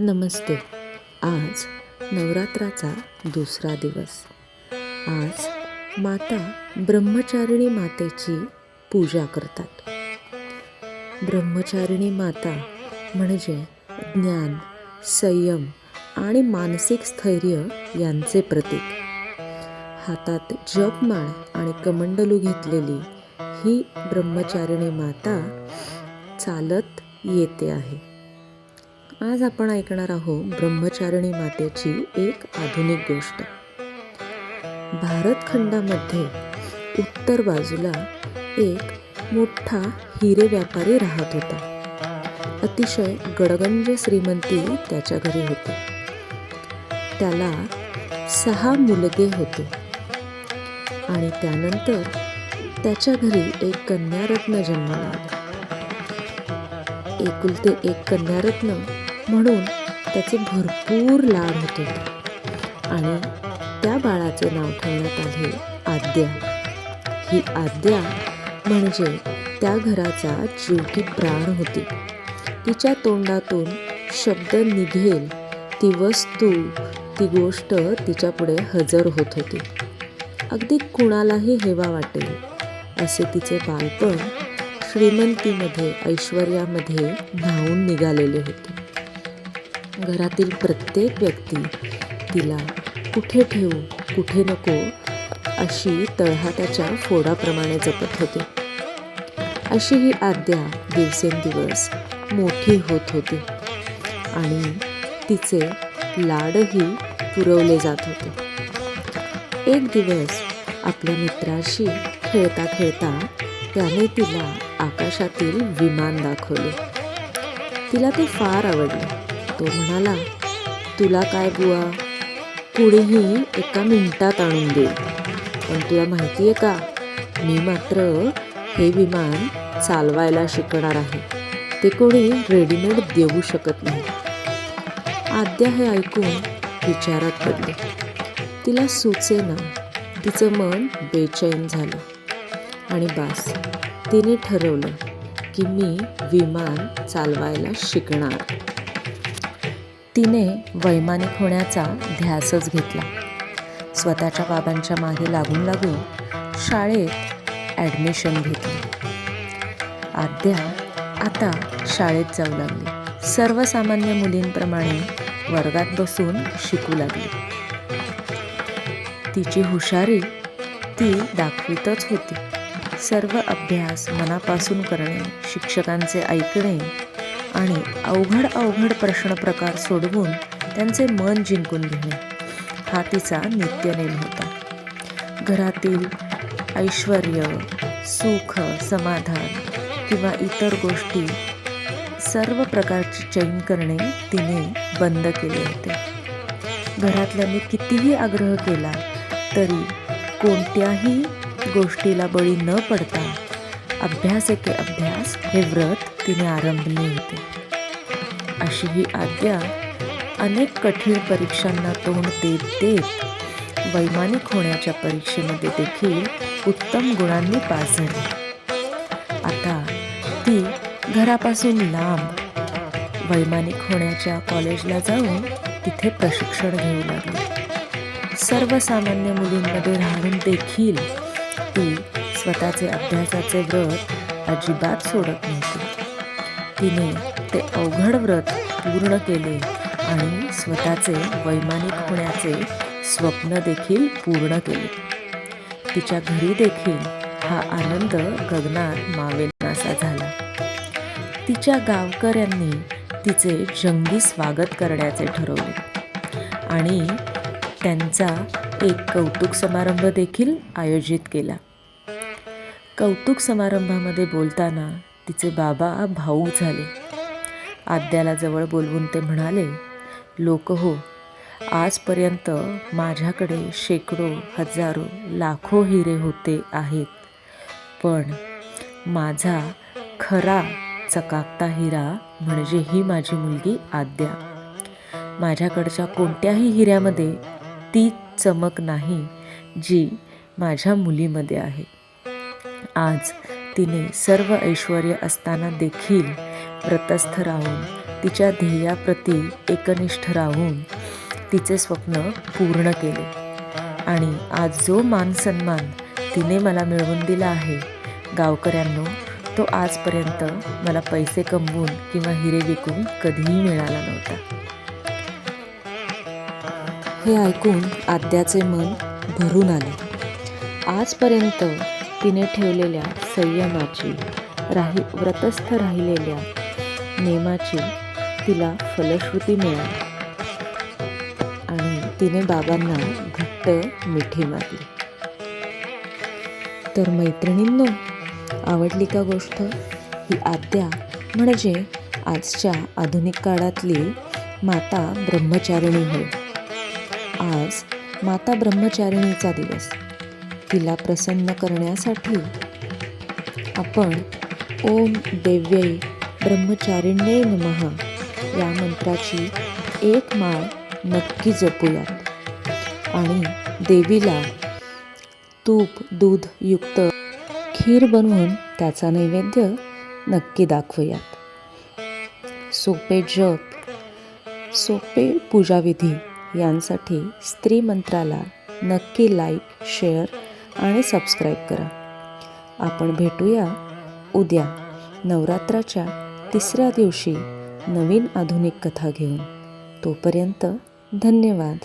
नमस्ते. आज नवरात्राचा दुसरा दिवस. आज माता ब्रह्मचारिणी मातेची पूजा करतात. ब्रह्मचारिणी माता म्हणजे ज्ञान संयम आणि मानसिक स्थैर्य यांचे प्रतीक. हातात जपमाळ आणि कमंडलू घेतलेली ही ब्रह्मचारिणी माता चालत येते आहे. आज आपण ऐकणार आहोत ब्रह्मचारिणी मातेची एक आधुनिक गोष्ट. भारत खंडामध्ये उत्तर बाजूला एक मोठा हिरे व्यापारी राहत होता. अतिशय गडगंज श्रीमंती त्याच्या घरी होती. त्याला सहा मुलगे होते. आणि त्यानंतर त्याच्या घरी एक कन्यारत्न जन्माला आला. एकुलते एक कन्यारत्न म्हणून त्याचे भरपूर लाड होते. आणि त्या बाळाचे नाव ठेवण्यात आले आद्या. ही आद्या म्हणजे त्या घराचा जीवकी प्राण होती. तिच्या तोंडातून शब्द निघेल ती वस्तू ती गोष्ट तिच्यापुढे हजर होत होती. अगदी कुणालाही हेवा वाटेल असे तिचे बालपण श्रीमंतीमध्ये ऐश्वर्यामध्ये न्हावून निघालेले होते. घरातील प्रत्येक व्यक्ती तिला कुठे ठेवू कुठे नको अशी तळहाताच्या फोडाप्रमाणे जपत होते. अशी ही आद्या दिवसेंदिवस मोठी होत होती आणि तिचे लाडही पुरवले जात होते. एक दिवस आपल्या मित्राशी खेळता खेळता त्याने तिला आकाशातील विमान दाखवले. तिला ते फार आवडले. तो म्हणाला तुला काय बुवा? कुणीही एका मिनिटात आणून देईल पण तुला माहिती आहे का मी मात्र हे विमान चालवायला शिकणार आहे. ते कोणी रेडीमेड देऊ शकत नाही. आद्या हे ऐकून विचारात पडले. तिला सुचेना तिचं मन बेचैन झालं. आणि बास तिने ठरवलं की मी विमान चालवायला शिकणार. तिने वैमानिक होण्याचा ध्यासच घेतला. स्वतःच्या बाबांच्या मागे लागून लागून शाळेत ॲडमिशन घेतली. आद्या आता शाळेत जाऊ लागली. सर्वसामान्य मुलींप्रमाणे वर्गात बसून शिकू लागली. तिची हुशारी ती दाखवितच होती. सर्व अभ्यास मनापासून करणे शिक्षकांचे ऐकणे आणि अवघड अवघड प्रश्न प्रकार सोडवून त्यांचे मन जिंकून घेणे. हा तिचा नित्यनेम होता. घरातील ऐश्वर सुख समाधान किंवा इतर गोष्टी सर्व प्रकारची चैन करणे तिने बंद केले होते. घरातल्यांनी कितीही आग्रह केला तरी कोणत्याही गोष्टीला बळी न पडता अभ्यास एके अभ्यास हे व्रत तिने आरंभले होते. अशी ही आज्ञा अनेक कठीण परीक्षांना तोंड देत देत वैमानिक होण्याच्या परीक्षेमध्ये देखील उत्तम गुणांनी पास झाली. आता ती घरापासून लांब वैमानिक होण्याच्या कॉलेजला जाऊन तिथे प्रशिक्षण घेऊ लागली. सर्वसामान्य मुलींमध्ये राहून देखील ती स्वतःचे अभ्यासाचे व्रत अजिबात सोडत नव्हती. तिने ते अवघड व्रत पूर्ण केले आणि स्वतःचे वैमानिक होण्याचे स्वप्न देखील पूर्ण केले. तिच्या घरी देखील हा आनंद गगनात मावेनासा झाला. तिच्या गावकऱ्यांनी तिचे जंगी स्वागत करण्याचे ठरवले आणि त्यांचा एक कौतुक समारंभ देखील आयोजित केला. कौतुक समारंभामध्ये बोलताना तिचे बाबा भाऊक झाले. आद्याला जवळ बोलवून ते म्हणाले लोक हो आजपर्यंत माझ्याकडे शेकडो हजारो लाखो हिरे होते आहेत. पण माझा खरा चकाकता हिरा म्हणजे ही माझी मुलगी आद्या. माझ्याकडच्या कोणत्याही हिऱ्यामध्ये ती चमक नाही जी माझ्या मुलीमध्ये आहे. आज तिने सर्व ऐश्वर असताना देखील व्रतस्थ राहून तिच्या ध्येयाप्रती एकनिष्ठ राहून तिचे स्वप्न पूर्ण केले. आणि आज जो मान सन्मान तिने मला मिळवून दिला आहे गावकऱ्यांनो तो आजपर्यंत मला पैसे कमवून किंवा हिरे विकून कधीही मिळाला नव्हता. हे ऐकून आद्याचे मन भरून आले. आजपर्यंत तिने ठेवलेल्या संयमाची राही व्रतस्थ राहिलेल्या नेमाची तिला फलश्रुती मिळाली. आणि तिने बाबांना घट्ट मिठी मारली. तर मैत्रिणींनो आवडली का गोष्ट? ही आद्या म्हणजे आजच्या आधुनिक काळातली माता ब्रह्मचारिणी होय. आज माता ब्रह्मचारिणीचा दिवस. तिला प्रसन्न करण्यासाठी. आपण ओम देव्यै ब्रह्मचारिण्यै नमः या मंत्राची एक माळ नक्की जपूयात. आणि देवीला तूप दूधयुक्त खीर बनवून त्याचा नैवेद्य नक्की दाखवूयात. सोपे जप सोपे पूजाविधी यांसाठी स्त्री मंत्राला नक्की लाईक शेअर आणि सबस्क्राईब करा. आपण भेटूया उद्या नवरात्राच्या तिसऱ्या दिवशी नवीन आधुनिक कथा घेऊन. तोपर्यंत धन्यवाद.